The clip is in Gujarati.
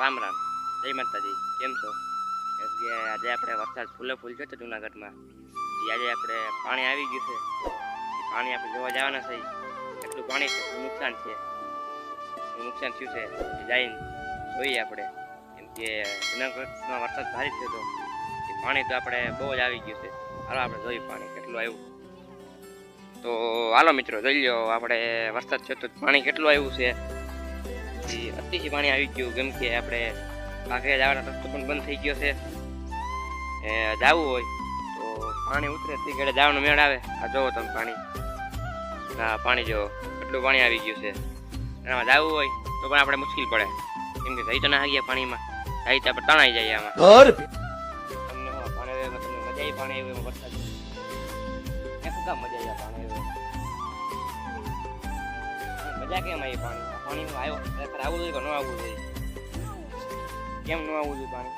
રામ રામ. જય માતાજી. કેમ છો? કે આજે આપણે વરસાદ ફૂલે ફૂલ છે જુનાગઢમાં. એ આજે આપણે પાણી આવી ગયું છે. પાણી આપણે જોવા જવાના છે. કેટલું પાણી છે નુકસાન છે. નુકસાન થયું છે જઈને જોઈએ આપણે. કેમ કે જુનાગઢમાં વરસાદ ભારે થયો હતો એ પાણી તો આપણે બહુ જ આવી ગયું છે. હાલો આપણે જોઈએ પાણી કેટલું આવ્યું. તો હાલો મિત્રો, જોઈ લો આપણે વરસાદ થયો તો પાણી કેટલું આવ્યું છે. ઈ અતિશય પાણી આવી ગયું કેમ કે આપણે પાકે જવાનો રસ્તો પણ બંધ થઈ ગયો છે. એ જવું હોય તો પાણી ઉતરે તે ઘડે જવાનો મેળ આવે. આ જોવો તમે પાણી. હા પાણી જો એટલું પાણી આવી ગયું છે. એમાં જવું હોય તો પણ આપણે મુશ્કેલ પડે. કેમ કે જઈ તો ના ગયા પાણીમાં. જઈ તો આપણે તણાઈ જઈએ આમાં. ઘર તમને પાણી તમને મજા આવી પાણી આવ્યું વરસાદ. મજા આવી પાણી આવ્યું મજા કેમ આવી પાણી? પાણી આવ્યો. ખરેખર આવવું જોઈએ કે ન આવવું જોઈએ? કેમ ન આવવું જોઈએ પાણી?